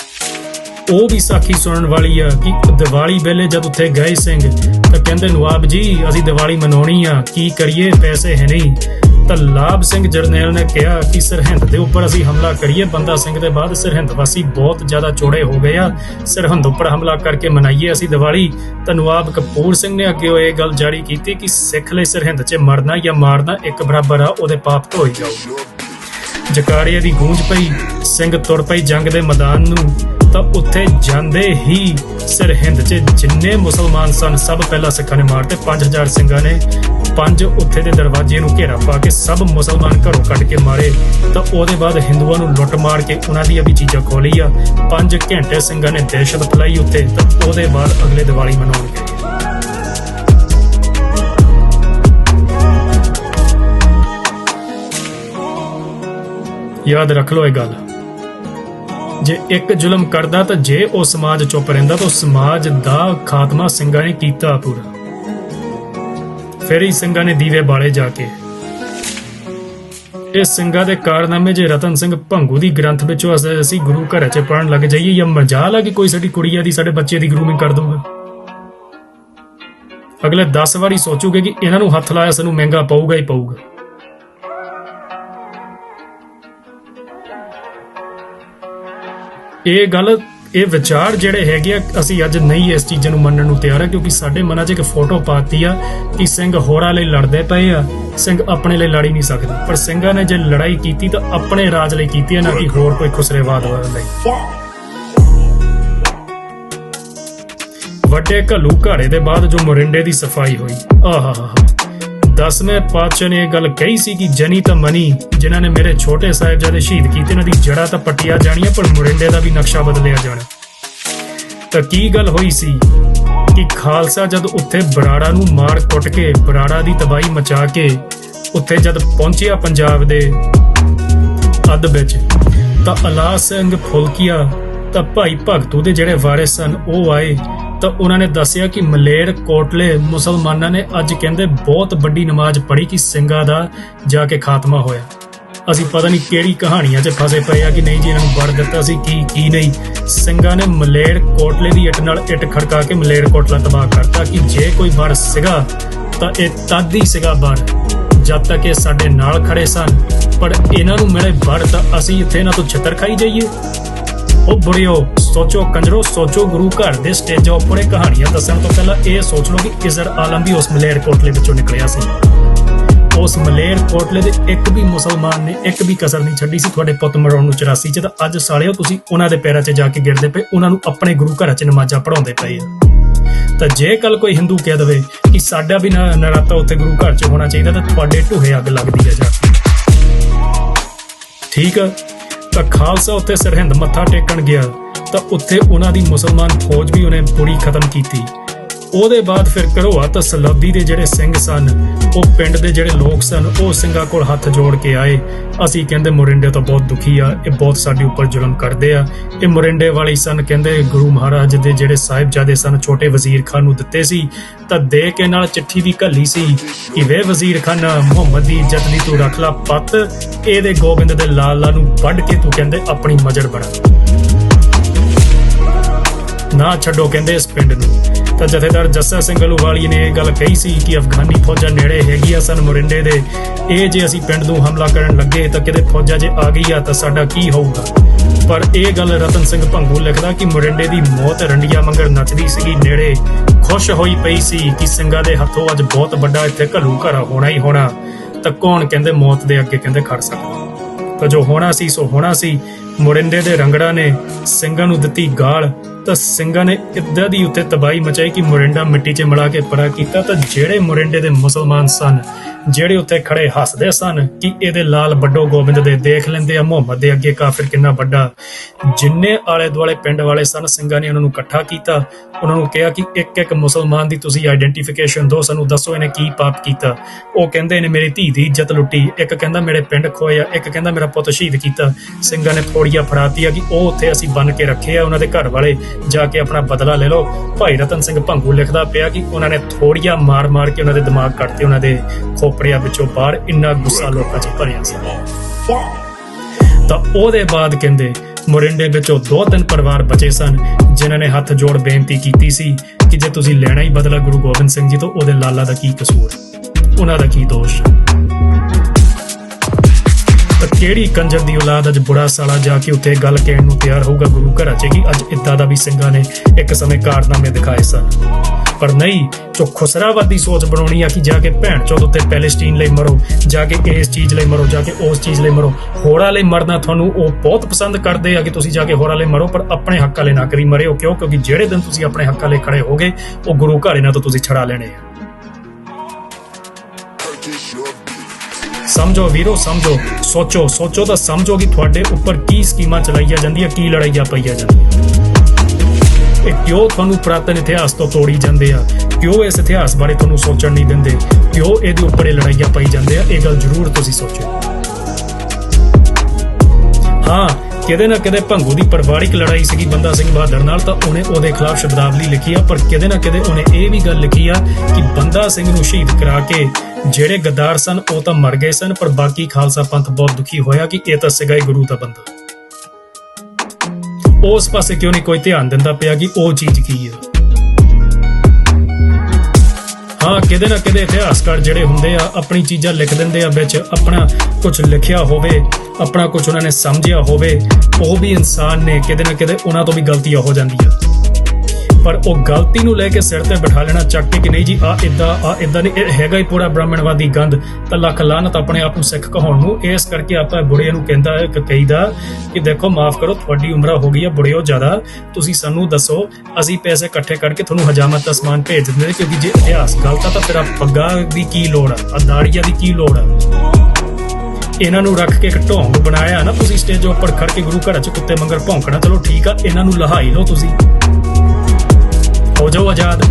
ਉਹ ਵੀ ਸਾਖੀ ਸੁਣਨ ਵਾਲੀ ਆ ਕਿ ਦੀਵਾਲੀ ਵੇਲੇ ਜਦ ਉੱਥੇ ਗਏ ਸਿੰਘ, ਤਾਂ ਕਹਿੰਦੇ ਨਵਾਬ ਜੀ, ਅਸੀਂ ਦੀਵਾਲੀ ਮਨਾਉਣੀ ਆ, ਕੀ ਕਰੀਏ, ਪੈਸੇ ਹੈ ਨਹੀਂ। ਤਾਂ ਲਾਭ ਸਿੰਘ ਜਰਨੈਲ ਨੇ ਕਿਹਾ ਕਿ ਸਰਹੰਦ ਦੇ ਉੱਪਰ ਅਸੀਂ ਹਮਲਾ ਕਰੀਏ। ਬੰਦਾ ਸਿੰਘ ਦੇ ਬਾਅਦ ਸਰਹੰਦ ਵਾਸੀ ਬਹੁਤ ਜ਼ਿਆਦਾ ਚੋੜੇ ਹੋ ਗਏ ਆ। ਸਰਹੰਦ ਉੱਪਰ ਹਮਲਾ ਕਰਕੇ ਮਨਾਈਏ ਅਸੀਂ ਦੀਵਾਲੀ। ਤਾਂ ਕਪੂਰ ਸਿੰਘ ਨੇ ਅੱਗੇ ਉਹ ਇਹ ਗੱਲ ਜਾਰੀ ਕੀਤੀ ਕਿ ਸਿੱਖ ਲਈ ਸਰਹੰਦ 'ਚ ਮਰਨਾ ਜਾਂ ਮਾਰਨਾ ਇੱਕ ਬਰਾਬਰ ਆ, ਉਹਦੇ ਪਾਪ ਧੋਈ ਜਾਓ। ਜਕਾਰੀਏ ਦੀ ਗੂੰਜ ਪਈ, ਸਿੰਘ ਤੁਰ ਪਈ ਜੰਗ ਦੇ ਮੈਦਾਨ ਨੂੰ। ਤਾਂ ਉੱਥੇ ਜਾਂਦੇ ਹੀ ਸਰਹਿੰਦ 'ਚ ਜਿੰਨੇ ਮੁਸਲਮਾਨ ਸਨ, ਸਭ ਪਹਿਲਾਂ ਸਿੱਖਾਂ ਨੇ ਮਾਰਤੇ 5000 ਸਿੰਘਾਂ ਨੇ ਪੰਜ ਉੱਥੇ ਦੇ ਦਰਵਾਜ਼ੇ ਨੂੰ ਘੇਰਾ ਪਾ ਕੇ ਸਭ ਮੁਸਲਮਾਨ ਘਰੋਂ ਕੱਢ ਕੇ ਮਾਰੇ। ਤਾਂ ਉਹਦੇ ਬਾਅਦ ਹਿੰਦੂਆਂ ਨੂੰ ਲੁੱਟ ਮਾਰ ਕੇ ਉਹਨਾਂ ਦੀਆਂ ਵੀ ਚੀਜ਼ਾਂ ਖੋ ਲਈ ਆ 5 ਘੰਟੇ ਸਿੰਘਾਂ ਨੇ ਦਹਿਸ਼ਤ ਫੈਲਾਈ ਉੱਥੇ, ਤਾਂ ਉਹਦੇ ਬਾਅਦ ਅਗਲੇ ਦੀਵਾਲੀ ਮਨਾਉਣਗੇ ਯਾਦ ਰੱਖ ਲਓ ਇਹ ਗੱਲ। ਜੇ ਇੱਕ ਜ਼ੁਲਮ ਕਰਦਾ ਤਾਂ ਜੇ ਉਹ ਸਮਾਜ ਚੁੱਪ ਰਹਿੰਦਾ ਤਾਂ ਸਮਾਜ ਦਾ ਖਾਤਮਾ ਸਿੰਘਾਂ ਨੇ ਕੀਤਾ ਪੂਰਾ। ਫਿਰ ਹੀ ਸਿੰਘਾਂ ਨੇ ਦੀਵੇ ਬਾਲੇ ਜਾ ਕੇ। ਇਹ ਸਿੰਘਾਂ ਦੇ ਕਾਰਨਾਮੇ ਜੇ ਰਤਨ ਸਿੰਘ ਭੰਗੂ ਦੀ ਗ੍ਰੰਥ ਵਿੱਚੋਂ ਅਸੀਂ ਗੁਰੂ ਘਰ 'ਚ ਪੜਨ ਲੱਗ ਜਾਈਏ ਜਾਂ ਮਜਾਲ ਆ ਕਿ ਕੋਈ ਸਾਡੀ ਕੁੜੀਆਂ ਦੀ, ਸਾਡੇ ਬੱਚੇ ਦੀ ਗਰੂਮਿੰਗ ਕਰ ਦੂਗਾ ਅਗਲੇ 10 ਵਾਰੀ ਸੋਚੂਗੇ ਕਿ ਇਹਨਾਂ ਨੂੰ ਹੱਥ ਲਾਇਆ ਸਾਨੂੰ ਮਹਿੰਗਾ ਪਊਗਾ ਹੀ ਪਊਗਾ। ਇਹ ਗੱਲ, ਇਹ ਵਿਚਾਰ ਜਿਹੜੇ ਹੈਗੇ ਆ, ਅਸੀਂ ਅੱਜ ਨਹੀਂ ਇਸ ਚੀਜ਼ਾਂ ਨੂੰ ਮੰਨਣ ਨੂੰ ਤਿਆਰ ਆ, ਕਿਉਂਕਿ ਸਾਡੇ ਮਨਾਂ 'ਚ ਇੱਕ ਫੋਟੋ ਪਾਤੀ ਆ ਕਿ ਸਿੰਘ ਹੋਰਾਂ ਲਈ ਲੜਦੇ ਪਏ ਆ। ਸਿੰਘ ਆਪਣੇ ਲਈ ਲੜੀ ਹੀ ਨਹੀਂ ਸਕਦੇ। ਪਰ ਸਿੰਘਾਂ ਨੇ ਜੇ ਲੜਾਈ ਕੀਤੀ ਤਾਂ ਆਪਣੇ ਰਾਜ ਲਈ ਕੀਤੀ ਹੈ ਨਾ ਕਿ ਹੋਰ ਕੋਈ ਖੁਸਰੇਵਾਦ ਲਈ। ਵੱਡੇ ਘੱਲੂ ਘਾੜੇ ਦੇ ਬਾਅਦ ਜੋ ਮੋਰਿੰਡੇ ਦੀ ਸਫ਼ਾਈ ਹੋਈ। ਆਹਾ। ਦਸਵੇਂ ਪਾਤਸ਼ਾਹ ਨੇ ਇਹ ਗੱਲ ਕਹੀ ਸੀ ਕਿ ਜਨੀ ਤਾਂ ਮਨੀ, ਜਿਨ੍ਹਾਂ ਨੇ ਮੇਰੇ ਛੋਟੇ ਸਾਹਿਬਜ਼ਾਦੇ ਸ਼ਹੀਦ ਕੀਤੇ, ਇਹਨਾਂ ਦੀ ਜੜਾ ਤਾਂ ਪੱਟੀਆਂ ਜਾਣੀਆਂ, ਪਰ ਮੋਰਿੰਡੇ ਦਾ ਵੀ ਨਕਸ਼ਾ ਬਦਲਿਆ ਜਾਣਾ। ਤਾਂ ਕੀ ਗੱਲ ਹੋਈ ਸੀ ਕਿ ਖਾਲਸਾ ਜਦ ਉੱਥੇ ਬਰਾੜਾ ਨੂੰ ਮਾਰ ਕੁੱਟ ਕੇ, ਬਰਾੜਾ ਦੀ ਤਬਾਹੀ ਮਚਾ ਕੇ ਉੱਥੇ ਜਦ ਪਹੁੰਚਿਆ ਪੰਜਾਬ ਦੇ ਅੱਧ ਵਿੱਚ, ਤਾਂ ਅਲਾਸ ਸਿੰਘ ਫੁਲਕੀਆ ਤਾਂ ਭਾਈ ਭਗਤੂ ਦੇ ਜਿਹੜੇ ਵਾਰਿਸ ਸਨ, ਉਹ ਆਏ। ਤਾਂ ਉਹਨਾਂ ਨੇ ਦੱਸਿਆ ਕਿ ਮਲੇਰ ਕੋਟਲੇ ਮੁਸਲਮਾਨਾਂ ਨੇ ਅੱਜ ਕਹਿੰਦੇ ਬਹੁਤ ਵੱਡੀ ਨਮਾਜ਼ ਪੜ੍ਹੀ ਕਿ ਸਿੰਘਾਂ ਦਾ ਜਾ ਕੇ ਖਾਤਮਾ ਹੋਇਆ। ਅਸੀਂ ਪਤਾ ਨਹੀਂ ਕਿਹੜੀ ਕਹਾਣੀਆਂ 'ਚ ਫਸੇ ਪਏ ਆ ਕਿ ਨਹੀਂ ਜੀ, ਇਹਨਾਂ ਨੂੰ ਵੜ ਦਿੱਤਾ ਸੀ, ਕੀ ਕੀ ਨਹੀਂ। ਸਿੰਘਾਂ ਨੇ ਮਲੇਰ ਕੋਟਲੇ ਦੀ ਇੱਟ ਨਾਲ ਇੱਟ ਖੜਕਾ ਕੇ ਮਲੇਰ ਕੋਟਲਾ ਤਬਾਹ ਕਰਤਾ ਕਿ ਜੇ ਕੋਈ ਵੜ ਸੀਗਾ ਤਾਂ ਇਹ ਤਦ ਹੀ ਸੀਗਾ ਵੜ, ਜਦ ਤੱਕ ਇਹ ਸਾਡੇ ਨਾਲ ਖੜੇ ਸਨ। ਪਰ ਇਹਨਾਂ ਨੂੰ ਮਿਲੇ ਵੜ ਤਾਂ ਅਸੀਂ ਇੱਥੇ ਇਹਨਾਂ ਤੋਂ ਛਿੱਤਰ ਖਾਈ ਜਾਈਏ। ਉਹ ਬੁੜਿਓ, ਸੋਚੋ ਕੰਜਰੋ, ਸੋਚੋ ਗੁਰੂ ਘਰ ਦੇ ਸਟੇਜਾਂ ਉੱਪਰ ਇਹ ਕਹਾਣੀਆਂ ਦੱਸਣ ਤੋਂ ਪਹਿਲਾਂ ਇਹ ਸੋਚ ਲਓ ਕਿ ਇਜ਼ਰ ਆਲਮ ਵੀ ਉਸ ਮਲੇਰ ਕੋਟਲੇ ਵਿੱਚੋਂ ਨਿਕਲਿਆ ਸੀ। ਉਸ ਮਲੇਰ ਕੋਟਲੇ ਦੇ ਇੱਕ ਵੀ ਮੁਸਲਮਾਨ ਨੇ ਇੱਕ ਵੀ ਕਸਰ ਨਹੀਂ ਛੱਡੀ ਸੀ ਤੁਹਾਡੇ ਪੁੱਤ ਮਰਾਉਣ ਨੂੰ 84 ਚ। ਤਾਂ ਅੱਜ ਸਾਲਿਓ ਤੁਸੀਂ ਉਹਨਾਂ ਦੇ ਪੈਰਾਂ 'ਚ ਜਾ ਕੇ ਗਿਰਦੇ ਪਏ, ਉਹਨਾਂ ਨੂੰ ਆਪਣੇ ਗੁਰੂ ਘਰਾਂ 'ਚ ਨਮਾਜ਼ਾਂ ਪੜਾਉਂਦੇ ਪਏ ਆ। ਤਾਂ ਜੇ ਕੱਲ ਕੋਈ ਹਿੰਦੂ ਕਹਿ ਦਵੇ ਕਿ ਸਾਡਾ ਵੀ ਨਰਾਤਾ ਉੱਥੇ ਗੁਰੂ ਘਰ 'ਚ ਹੋਣਾ ਚਾਹੀਦਾ, ਤਾਂ ਤੁਹਾਡੇ ਢੂਹੇ ਅੱਗ ਲੱਗਦੀ ਹੈ ਜਾ ਠੀਕ ਆ? ਤਾਂ ਖਾਲਸਾ ਉੱਥੇ ਸਰਹਿੰਦ ਮੱਥਾ ਟੇਕਣ ਗਿਆ ਤਾਂ ਉੱਥੇ ਉਹਨਾਂ ਦੀ ਮੁਸਲਮਾਨ ਫੌਜ ਵੀ ਉਹਨੇ ਪੂਰੀ ਖਤਮ ਕੀਤੀ। ਉਹਦੇ ਬਾਅਦ ਫਿਰ ਘਰੋਆ ਤਾਂ ਸਲਾਬੀ ਦੇ ਜਿਹੜੇ ਸਿੰਘ ਸਨ, ਉਹ ਪਿੰਡ ਦੇ ਜਿਹੜੇ ਲੋਕ ਸਨ, ਉਹ ਸਿੰਘਾਂ ਕੋਲ ਹੱਥ ਜੋੜ ਕੇ ਆਏ। ਅਸੀਂ ਕਹਿੰਦੇ ਮੋਰਿੰਡੇ ਤੋਂ ਬਹੁਤ ਦੁਖੀ ਆ, ਇਹ ਬਹੁਤ ਸਾਡੇ ਉੱਪਰ ਜ਼ੁਲਮ ਕਰਦੇ ਆ। ਇਹ ਮੋਰਿੰਡੇ ਵਾਲੇ ਸਨ, ਕਹਿੰਦੇ ਗੁਰੂ ਮਹਾਰਾਜ ਦੇ ਜਿਹੜੇ ਸਾਹਿਬਜ਼ਾਦੇ ਸਨ, ਛੋਟੇ ਵਜ਼ੀਰ ਖਾਨ ਨੂੰ ਦਿੱਤੇ ਸੀ। ਤਾਂ ਦੇ ਕੇ ਨਾਲ ਚਿੱਠੀ ਵੀ ਘੱਲੀ ਸੀ ਕਿ ਵੇ ਵਜ਼ੀਰ ਖਾਨ, ਮੁਹੰਮਦ ਦੀ ਇੱਜ਼ਤ ਦੀ ਤੂੰ ਰੱਖ ਲਾ ਪੱਤ, ਇਹਦੇ ਗੋਬਿੰਦ ਦੇ ਲਾਲ ਲਾ ਨੂੰ ਵੱਢ ਕੇ ਤੂੰ ਕਹਿੰਦੇ ਆਪਣੀ ਮਜਰ ਬਣਾ। ਨਾ ਛੱਡੋ ਕਹਿੰਦੇ ਇਸ ਪਿੰਡ ਨੂੰ। ਤਾਂ ਜਥੇਦਾਰ ਜੱਸਾ ਸਿੰਘ ਅਲੂਵਾਲੀ ਨੇ ਇਹ ਗੱਲ ਕਹੀ ਸੀ ਕਿ ਅਫਗਾਨੀ ਫੌਜਾਂ ਨੇੜੇ ਹੈਗੀਆਂ ਸਨ ਮੋਰਿੰਡੇ ਦੇ। ਇਹ ਜੇ ਅਸੀਂ ਪਿੰਡ ਨੂੰ ਹਮਲਾ ਕਰਨ ਲੱਗੇ ਤਾਂ ਕਿਤੇ ਫੌਜਾਂ ਜੇ ਆ ਗਈ ਆ ਤਾਂ ਸਾਡਾ ਕੀ ਹੋਊਗਾ? ਪਰ ਇਹ ਗੱਲ ਰਤਨ ਸਿੰਘ ਭੰਗੂ ਲਿਖਦਾ ਕਿ ਮੋਰਿੰਡੇ ਦੀ ਮੌਤ ਰੰਡੀਆਂ ਮੰਗਰ ਨੱਚਦੀ ਸੀਗੀ ਨੇੜੇ। ਖੁਸ਼ ਹੋਈ ਪਈ ਸੀ ਕਿ ਸਿੰਘਾਂ ਦੇ ਹੱਥੋਂ ਅੱਜ ਬਹੁਤ ਵੱਡਾ ਇੱਥੇ ਘੱਲੂ ਘਰਾ ਹੋਣਾ ਹੀ ਹੋਣਾ। ਤਾਂ ਕੌਣ ਕਹਿੰਦੇ ਮੌਤ ਦੇ ਅੱਗੇ ਕਹਿੰਦੇ ਖੜ ਸਕਦਾ? ਤਾਂ ਜੋ ਹੋਣਾ ਸੀ, ਸੋ ਹੋਣਾ ਸੀ। ਮੋਰਿੰਡੇ ਦੇ ਰੰਗੜਾ ਨੇ ਸਿੰਘਾਂ ਨੂੰ ਦਿੱਤੀ ਗਾਲ। ਤਾਂ ਸਿੰਘਾਂ ਨੇ ਇੱਦਾਂ ਦੀ ਉੱਤੇ ਤਬਾਹੀ ਮਚਾਈ ਕਿ ਮੋਰਿੰਡਾ ਮਿੱਟੀ 'ਚ ਮਿਲਾ ਕੇ ਪਰਾ ਕੀਤਾ ਤਾਂ ਜਿਹੜੇ ਮੋਰਿੰਡੇ ਦੇ ਮੁਸਲਮਾਨ ਸਨ, ਜਿਹੜੇ ਉੱਤੇ ਖੜੇ ਹੱਸਦੇ ਸਨ ਕਿ ਇਹਦੇ ਲਾਲ ਵੱਡੋ ਗੋਬਿੰਦ ਦੇ ਦੇਖ ਲੈਂਦੇ ਆ, ਮੁਹੰਮਦ ਦੇ ਅੱਗੇ ਕਾਫਰ ਕਿੰਨਾ ਵੱਡਾ। ਜਿੰਨੇ ਆਲੇ ਦੁਆਲੇ ਪਿੰਡ ਵਾਲੇ ਸਨ, ਸਿੰਘਾਂ ਨੇ ਉਹਨਾਂ ਨੂੰ ਇਕੱਠਾ ਕੀਤਾ। ਉਹਨਾਂ ਨੂੰ ਕਿਹਾ ਕਿ ਇੱਕ ਇੱਕ ਮੁਸਲਮਾਨ ਦੀ ਤੁਸੀਂ ਆਈਡੈਂਟੀਫਿਕੇਸ਼ਨ ਦਿਓ, ਸਾਨੂੰ ਦੱਸੋ ਇਹਨੇ ਕੀ ਪਾਪ ਕੀਤਾ। ਉਹ ਕਹਿੰਦੇ, ਇਹਨੇ ਮੇਰੀ ਧੀ ਦੀ ਇੱਜ਼ਤ ਲੁੱਟੀ। ਇੱਕ ਕਹਿੰਦਾ, ਮੇਰੇ ਪਿੰਡ ਖੋਇਆ। ਇੱਕ ਕਹਿੰਦਾ, ਮੇਰਾ ਪੁੱਤ ਸ਼ਹੀਦ ਕੀਤਾ। ਸਿੰਘਾਂ ਨੇ ਥੋੜੀਆਂ ਫੜਾਤੀ ਆ ਕਿ ਉਹ ਉੱਥੇ ਅਸੀਂ ਬੰਨ ਕੇ ਰੱਖੇ ਆ, ਉਹਨਾਂ ਦੇ ਘਰ ਵਾਲੇ ਜਾ ਕੇ ਆਪਣਾ ਬਦਲਾ ਲੈ ਲਓ। ਭਾਈ ਰਤਨ ਸਿੰਘ ਭੰਗੂ ਲਿਖਦਾ ਪਿਆ ਕਿ ਉਹਨਾਂ ਨੇ ਥੋੜੀਆਂ ਮਾਰ-ਮਾਰ ਕੇ ਉਹਨਾਂ ਦੇ ਦਿਮਾਗ ਕੱਟਤੇ ਉਹਨਾਂ ਦੇ ਖੋਪੜਿਆਂ ਵਿੱਚੋਂ ਬਾਹਰ ਇੰਨਾ ਗੁੱਸਾ ਲੋਕਾਂ 'ਚ ਭਰਿਆ ਸੀ। ਤਾਂ ਉਹਦੇ ਬਾਅਦ ਕਹਿੰਦੇ, ਮੋਰਿੰਡੇ ਵਿੱਚੋਂ ਦੋ ਤਿੰਨ ਪਰਿਵਾਰ ਬਚੇ ਸਨ, ਜਿਨ੍ਹਾਂ ਨੇ ਹੱਥ ਜੋੜ ਬੇਨਤੀ ਕੀਤੀ ਸੀ ਕਿ ਜੇ ਤੁਸੀਂ ਲੈਣਾ ਹੀ ਬਦਲਾ ਗੁਰੂ ਗੋਬਿੰਦ ਸਿੰਘ ਜੀ ਤੋਂ, ਉਹਦੇ ਲਾਲਾ ਦਾ ਕੀ ਕਸੂਰ? ਉਹਨਾਂ ਦਾ ਕੀ ਦੋਸ਼? ਕਿਹੜੀ ਕੰਜਰ ਦੀ ਔਲਾਦ ਅੱਜ ਬੁੜਾ ਸਾਲਾ ਜਾ ਕੇ ਉੱਥੇ ਗੱਲ ਕਹਿਣ ਨੂੰ ਤਿਆਰ ਹੋਊਗਾ? ਗੁਰੂ ਘਰਾਂ 'ਚ ਅੱਜ ਇੱਦਾਂ ਦਾ ਵੀ ਸਿੰਘਾਂ ਨੇ ਇੱਕ ਸਮੇਂ ਕਾਰਨਾਮੇ ਦਿਖਾਏ ਸਨ। ਪਰ ਨਹੀਂ, ਜੋ ਖੁਸਰਾਵਾਦੀ ਸੋਚ ਬਣਾਉਣੀ ਆ ਕਿ ਜਾ ਕੇ ਭੈਣ ਚੋਦ ਉੱਤੇ ਪੈਲੇਸਟੀਨ ਲਈ ਮਰੋ, ਜਾ ਕੇ ਇਸ ਚੀਜ਼ ਲਈ ਮਰੋ, ਜਾ ਕੇ ਉਸ ਚੀਜ਼ ਲਈ ਮਰੋ, ਹੋਰਾਂ ਲਈ ਮਰਨਾ ਤੁਹਾਨੂੰ ਉਹ ਬਹੁਤ ਪਸੰਦ ਕਰਦੇ ਆ ਕਿ ਤੁਸੀਂ ਜਾ ਕੇ ਹੋਰਾਂ ਲਈ ਮਰੋ, ਪਰ ਆਪਣੇ ਹੱਕਾਂ ਲਈ ਨਾ ਕਰੀ ਮਰਿਓ। ਕਿਉਂ? ਕਿਉਂਕਿ ਜਿਹੜੇ ਦਿਨ ਤੁਸੀਂ ਆਪਣੇ ਹੱਕਾਂ ਲਈ ਖੜੇ ਹੋਗੇ, ਉਹ ਗੁਰੂ ਘਰ ਇਹਨਾਂ ਤੋਂ ਤੁਸੀਂ ਛੜਾ ਲੈਣੇ ਆ। ਸਮਝੋ ਵੀਰੋ, ਸਮਝੋ, ਸੋਚੋ ਸੋਚੋ ਤਾਂ ਸਮਝੋ ਕਿ ਤੁਹਾਡੇ ਉੱਪਰ ਕੀ ਸਕੀਮਾਂ ਚਲਾਈਆਂ ਜਾਂਦੀਆਂ, ਕੀ ਲੜਾਈਆਂ ਪਈਆਂ ਜਾਂਦੀਆਂ। ਇਹ ਕਿਉਂ ਤੁਹਾਨੂੰ ਪੁਰਾਤਨ ਇਤਿਹਾਸ ਤੋਂ ਤੋੜੀ ਜਾਂਦੇ ਆ? ਕਿਉਂ ਇਸ ਇਤਿਹਾਸ ਬਾਰੇ ਤੁਹਾਨੂੰ ਸੋਚਣ ਨਹੀਂ ਦਿੰਦੇ? ਕਿਉਂ ਇਹਦੇ ਉੱਪਰ ਇਹ ਲੜਾਈਆਂ ਪਾਈ ਜਾਂਦੇ ਆ? ਇਹ ਗੱਲ ਜ਼ਰੂਰ ਤੁਸੀਂ ਸੋਚੋ। ਹਾਂ ਕਿਤੇ ਨਾ ਕਿਤੇ ਭੰਗੂ ਦੀ ਪਰਿਵਾਰਿਕ ਲੜਾਈ ਸੀਗੀ ਬੰਦਾ ਸਿੰਘ ਬਹਾਦਰ ਨਾਲ, ਤਾਂ ਉਹਨੇ ਉਹਦੇ ਖਿਲਾਫ ਸ਼ਬਦਾਵਲੀ ਲਿਖੀ ਆ, ਪਰ ਕਿਤੇ ਨਾ ਕਿਤੇ ਉਹਨੇ ਇਹ ਵੀ ਗੱਲ ਲਿਖੀ ਆ ਕਿ ਬੰਦਾ ਸਿੰਘ ਨੂੰ ਸ਼ਹੀਦ ਕਰਾ ਕੇ ਜਿਹੜੇ ਗੱਦਾਰ ਸਨ, ਉਹ ਤਾਂ ਮਰ ਗਏ ਸਨ, ਪਰ ਬਾਕੀ ਖਾਲਸਾ ਪੰਥ ਬਹੁਤ ਦੁਖੀ ਹੋਇਆ ਕਿ ਇਹ ਤਾਂ ਸਿਗਾ ਹੀ ਗੁਰੂ ਦਾ ਬੰਦਾ। ਉਸ ਪਾਸੇ ਕਿਉਂ ਨਹੀਂ ਕੋਈ ਧਿਆਨ ਦਿੰਦਾ ਪਿਆ ਕਿ ਉਹ ਚੀਜ਼ ਕੀ ਹੈ ਹਾਂ, ਕਿਤੇ ਨਾ ਕਿਤੇ ਇਤਿਹਾਸਕਾਰ ਜਿਹੜੇ ਹੁੰਦੇ ਆ, ਆਪਣੀ ਚੀਜ਼ਾਂ ਲਿਖ ਦਿੰਦੇ ਆ, ਵਿੱਚ ਆਪਣਾ ਕੁਝ ਲਿਖਿਆ ਹੋਵੇ, ਆਪਣਾ ਕੁਝ ਉਹਨਾਂ ਨੇ ਸਮਝਿਆ ਹੋਵੇ, ਉਹ ਵੀ ਇਨਸਾਨ ਨੇ, ਕਿਤੇ ਨਾ ਕਿਤੇ ਉਹਨਾਂ ਤੋਂ ਵੀ ਗਲਤੀਆਂ ਹੋ ਜਾਂਦੀਆਂ ਪਰ ਉਹ ਗਲਤੀ ਨੂੰ ਲੈ ਕੇ ਸਿਰ ਤੇ ਬਿਠਾ ਲੈਣਾ ਚੱਕ ਕੇ ਕਿ ਨਹੀਂ ਜੀ ਆ ਇਦਾਂ ਆ ਇਦਾਂ ਨਹੀਂ, ਇਹ ਹੈਗਾ ਹੀ ਪੂਰਾ ਬ੍ਰਾਹਮਣਵਾਦੀ ਗੰਧ। ਤਾਂ ਲੱਖ ਲਾਨਤ ਆਪਣੇ ਆਪ ਨੂੰ ਸਿੱਖ ਕਹਾਉਣ ਨੂੰ, ਇਸ ਕਰਕੇ ਆਪਾਂ ਬੁੜਿਆਂ ਨੂੰ ਕਹਿੰਦਾ ਹੈ ਕਿ ਕਹੀਦਾ ਕਿ ਦੇਖੋ, ਮਾਫ ਕਰੋ, ਤੁਹਾਡੀ ਉਮਰ ਹੋ ਗਈ ਹੈ ਬੁੜਿਓ ਜ਼ਿਆਦਾ। ਤੁਸੀਂ ਸਾਨੂੰ ਦੱਸੋ, ਅਸੀਂ ਪੈਸੇ ਇਕੱਠੇ ਕਰਕੇ ਤੁਹਾਨੂੰ ਹਜਾਮਤ ਦਾ ਸਮਾਨ ਭੇਜ ਦਿੰਦੇ ਨੇ ਕਿਉਂਕਿ ਜੇ ਇਤਿਹਾਸ ਗਲਤ ਆ ਤਾਂ ਫਿਰ ਆ ਪੱਗਾਂ ਦੀ ਕੀ ਲੋੜ ਆ ਆ ਦਾੜੀਆਂ ਦੀ ਕੀ ਲੋੜ ਆ। ਇਹਨਾਂ ਨੂੰ ਰੱਖ ਕੇ ਇੱਕ ਢੋਂਗ ਬਣਾਇਆ ਨਾ ਤੁਸੀਂ, ਸਟੇਜ ਉੱਪਰ ਖੜ ਕੇ ਗੁਰੂ ਘਰ 'ਚ ਕੁੱਤੇ ਮੰਗਰ ਭੌਂਕਣਾ, ਚਲੋ ਠੀਕ ਆ, ਇਹਨਾਂ ਨੂੰ ਲਹਾਈ ਲਓ ਤੁਸੀਂ। ਹੋ ਜਾਓ ਆਜ਼ਾਦ।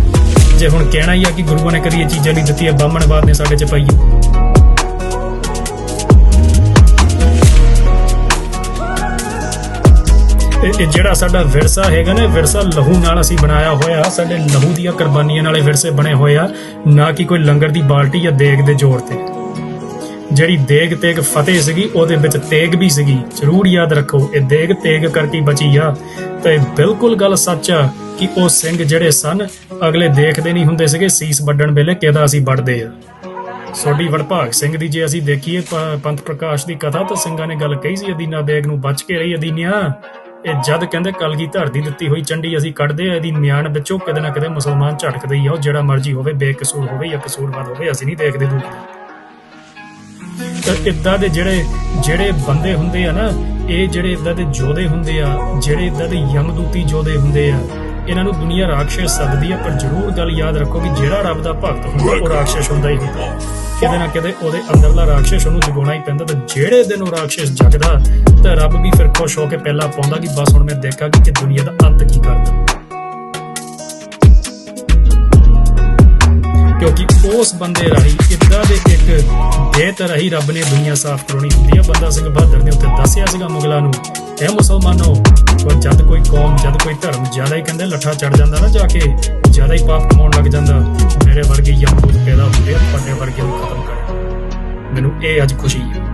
ਜੇ ਹੁਣ ਕਹਿਣਾ ਹੀ ਆ ਕਿ ਗੁਰੂਆਂ ਨੇ ਕਦੀ ਚੀਜ਼ਾਂ ਨਹੀਂ ਦਿੱਤੀਆਂ ਬਾਹਮਣਵਾਦ ਨੇ ਸਾਡੇ 'ਚ ਪਾਈ ਇਹ ਜਿਹੜਾ ਸਾਡਾ ਵਿਰਸਾ ਹੈਗਾ ਨਾ ਵਿਰਸਾ ਲਹੂ ਨਾਲ ਅਸੀਂ ਬਣਾਇਆ ਹੋਇਆ, ਸਾਡੇ ਲਹੂ ਦੀਆਂ ਕੁਰਬਾਨੀਆਂ ਨਾਲੇ ਵਿਰਸੇ ਬਣੇ ਹੋਏ ਆ, ਨਾ ਕਿ ਕੋਈ ਲੰਗਰ ਦੀ ਬਾਲਟੀ ਜਾਂ ਦੇਗ ਦੇ ਜ਼ੋਰ ਤੇ। ਜਿਹੜੀ ਦੇਗ ਤੇਗ ਫਤਿਹ ਸੀਗੀ, ਉਹਦੇ ਵਿੱਚ ਤੇਗ ਵੀ ਸੀਗੀ। ਜ਼ਰੂਰ ਯਾਦ ਰੱਖੋ, ਇਹ ਦੇਗ ਤੇਗ ਕਰਕੇ ਬਚੀ ਆ। ਤੇ ਬਿਲਕੁਲ ਗੱਲ ਸੱਚ ਆ ਕਿ ਉਹ ਸਿੰਘ ਜਿਹੜੇ ਸਨ, ਅਗਲੇ ਦੇਖਦੇ ਨਹੀਂ ਹੁੰਦੇ ਸੀਗੇ, ਸੀਸ ਵੱਢਣ ਵੇਲੇ ਕਿਹਦਾ ਅਸੀਂ ਵੱਢਦੇ ਆ। ਸੋਢੀ ਵਡਭਾਗ ਸਿੰਘ ਦੀ ਜੇ ਅਸੀਂ ਦੇਖੀਏ ਪੰਥ ਪ੍ਰਕਾਸ਼ ਦੀ ਕਥਾ ਤਾਂ ਸਿੰਘਾਂ ਨੇ ਗੱਲ ਕਹੀ ਸੀ, ਅਦੀਨਾ ਬੇਗ ਨੂੰ ਬਚ ਕੇ ਰਹੀ ਅਦੀਨਿਆ। ਇਹ ਜਦ ਕਹਿੰਦੇ ਕਲਗੀ ਧਰ ਦੀ ਦਿੱਤੀ ਹੋਈ ਚੰਡੀ ਅਸੀਂ ਕੱਢਦੇ ਆ, ਇਹਦੀ ਮਿਆਨ ਵਿੱਚੋਂ ਕਿਤੇ ਨਾ ਕਿਤੇ ਮੁਸਲਮਾਨ ਝਟਕਦੇ ਹੀ ਆ, ਉਹ ਜਿਹੜਾ ਮਰਜ਼ੀ ਹੋਵੇ, ਬੇਕਸੂਰ ਹੋਵੇ ਜਾਂ ਕਸੂਰਵਾਦ ਹੋਵੇ, ਅਸੀਂ ਨਹੀਂ ਦੇਖਦੇ ਦੂਰ ਤਾਂ ਇਦਾਂ ਦੇ ਜਿਹੜੇ ਜਿਹੜੇ ਬੰਦੇ ਹੁੰਦੇ ਆ ਨਾ, ਇਹ ਜਿਹੜੇ ਇਦਾਂ ਦੇ ਯੋਧੇ ਹੁੰਦੇ ਆ, ਜਿਹੜੇ ਇਦਾਂ ਦੇ ਯਮਦੂਤੀ ਯੋਧੇ ਹੁੰਦੇ ਆ, ਇਹਨਾਂ ਨੂੰ ਦੁਨੀਆ ਰਾਖਸ਼ ਸੱਦਦੀ ਆ, ਪਰ ਜ਼ਰੂਰ ਗੱਲ ਯਾਦ ਰੱਖੋ ਕਿ ਜਿਹੜਾ ਰੱਬ ਦਾ ਭਗਤ ਹੁੰਦਾ, ਉਹ ਰਾਖਸ਼ ਹੁੰਦਾ ਹੀ ਹੁੰਦਾ। ਕਿਤੇ ਨਾ ਕਿਤੇ ਉਹਦੇ ਅੰਦਰਲਾ ਰਾਖਸ਼ ਉਹਨੂੰ ਜਗਾਉਣਾ ਹੀ ਪੈਂਦਾ, ਤੇ ਜਿਹੜੇ ਦਿਨ ਉਹ ਰਾਖਸ਼ ਜਗਦਾ, ਤਾਂ ਰੱਬ ਵੀ ਫਿਰ ਖੁਸ਼ ਹੋ ਕੇ ਪਹਿਲਾਂ ਪਾਉਂਦਾ ਕਿ ਬਸ ਹੁਣ ਮੈਂ ਦੇਖਾਂ ਕਿ ਇਹ ਦੁਨੀਆ ਦਾ ਅੰਤ ਕੀ ਕਰਦਾ। ਕਿਉਂਕਿ ਉਸ ਬੰਦੇ ਰਾਹੀਂ ਇਦਾਂ ਦੇ ਇੱਕ ਬੇਤ ਰਾਹੀਂ ਰੱਬ ਨੇ ਦੁਨੀਆ ਸਾਫ਼ ਕਰਾਉਣੀ ਹੁੰਦੀ ਆ। ਬੰਦਾ ਸਿੰਘ ਬਹਾਦਰ ਨੇ ਉੱਤੇ ਦੱਸਿਆ ਸੀਗਾ ਮੁਗਲਾਂ ਨੂੰ, ਇਹ ਮੁਸਲਮਾਨੋ ਪਰ ਜਦ ਕੋਈ ਕੌਮ, ਜਦ ਕੋਈ ਧਰਮ ਜ਼ਿਆਦਾ ਹੀ ਕਹਿੰਦੇ ਲੱਠਾ ਚੜ ਜਾਂਦਾ ਨਾ ਜਾ ਕੇ ਜ਼ਿਆਦਾ ਹੀ ਪਾਪ ਕਮਾਉਣ ਲੱਗ ਜਾਂਦਾ। ਮੇਰੇ ਵਰਗੇ ਯਮਦੂਤ ਪੈਦਾ ਹੁੰਦੇ ਆ, ਤੁਹਾਡੇ ਵਰਗੇ ਨੂੰ ਖਤਮ ਕਰ ਮੈਨੂੰ ਇਹ ਅੱਜ ਖੁਸ਼ੀ ਹੈ।